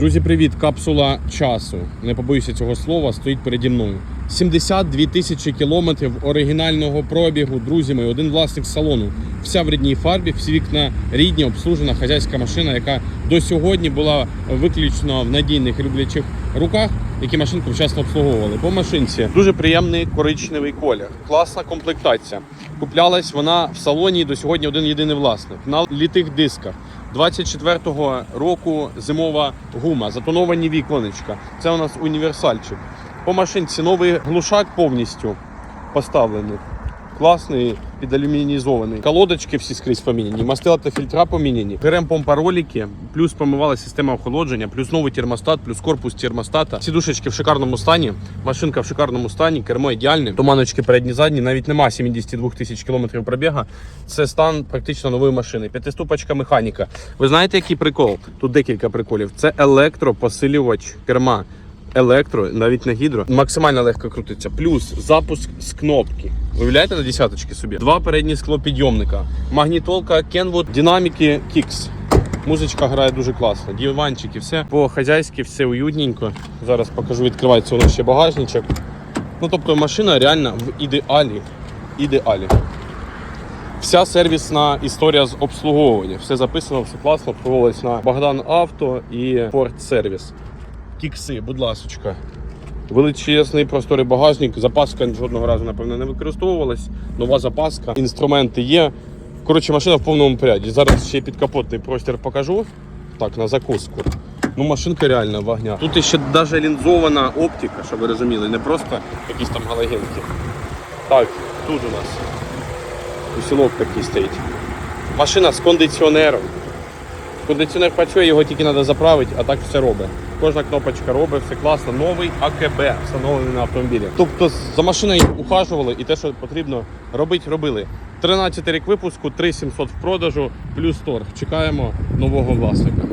Друзі, привіт! Капсула часу. Не побоюся цього слова, стоїть переді мною. 72 тисячі кілометрів оригінального пробігу. Друзі мої, один власник салону. Вся в рідній фарбі, всі вікна рідні, обслужена хазяйська машина, яка до сьогодні була виключно в надійних люблячих руках, які машинку вчасно обслуговували. По машинці дуже приємний коричневий колір, класна комплектація. Куплялась вона в салоні до сьогодні один єдиний власник на літих дисках. 24-го року зимова гума, затоновані віконечка. Це у нас універсальчик. По машинці новий глушак повністю поставлений. Класний, підалюмінізований. Колодочки всі скрізь поміняні, мастила та фільтра поміняні. Беремо помпароліки, плюс помивала система охолодження, плюс новий термостат, плюс корпус термостата. Сідушечки в шикарному стані, машинка в шикарному стані, кермо ідеальне. Туманочки передні задні, навіть нема 72 тисяч кілометрів пробіга. Це стан практично нової машини. П'ятиступочка механіка. Ви знаєте, який прикол? Тут декілька приколів. Це електропосилювач керма. Електро, навіть на гідро, максимально легко крутиться. Плюс запуск з кнопки. Уявляєте на десяточки собі? Два передні склопідйомника, магнітолка Kenwood, динаміки Kicks. Музичка грає дуже класно. Диванчики, все по-хазяйськи, все уютненько. Зараз покажу, відкривається воно ще багажничок. Ну тобто машина реально в ідеалі. Ідеалі. Вся сервісна історія з обслуговування. Все записано, все класно, обслуговувалось на Богдан Авто і Форт Сервіс. Кікси, будь ласочка. Величезний просторий багажник. Запаска жодного разу, напевно, не використовувалась. Нова запаска, інструменти є. Коротше, машина в повному поряді. Зараз ще підкапотний простір покажу. Так, на закуску. Ну, машинка реально вогня. Тут ще навіть лінзована оптика, щоб ви розуміли, не просто якісь там галогенки. Так, тут у нас усілок такий стоїть. Машина з кондиціонером. Кондиціонер працює, його тільки треба заправити, а так все робить. Кожна кнопочка робить, все класно. Новий АКБ встановлений на автомобілі. Тобто за машиною ухажували і те, що потрібно робити, робили. 13 рік випуску, 3700 в продажу, плюс торг. Чекаємо нового власника.